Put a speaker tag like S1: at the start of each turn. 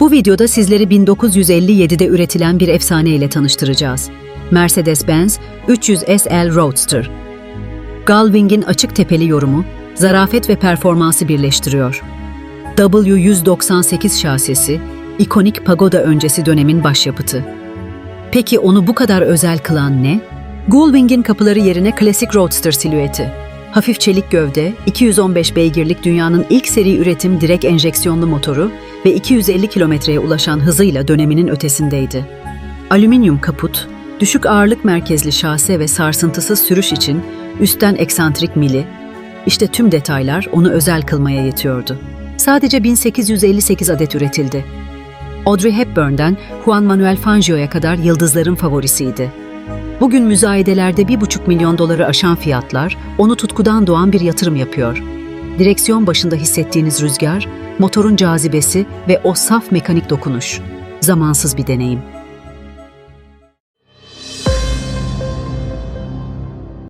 S1: Bu videoda sizleri 1957'de üretilen bir efsane ile tanıştıracağız. Mercedes-Benz 300 SL Roadster. Gullwing'in açık tepeli yorumu, zarafet ve performansı birleştiriyor. W198 şasisi, ikonik pagoda öncesi dönemin başyapıtı. Peki onu bu kadar özel kılan ne? Gullwing'in kapıları yerine klasik Roadster silüeti. Hafif çelik gövde, 215 beygirlik dünyanın ilk seri üretim direkt enjeksiyonlu motoru ve 250 kilometreye ulaşan hızıyla döneminin ötesindeydi. Alüminyum kaput, düşük ağırlık merkezli şase ve sarsıntısız sürüş için üstten eksantrik mili, işte tüm detaylar onu özel kılmaya yetiyordu. Sadece 1858 adet üretildi. Audrey Hepburn'den Juan Manuel Fangio'ya kadar yıldızların favorisiydi. Bugün müzayedelerde 1,5 milyon doları aşan fiyatlar onu tutkudan doğan bir yatırım yapıyor. Direksiyon başında hissettiğiniz rüzgar, motorun cazibesi ve o saf mekanik dokunuş. Zamansız bir deneyim.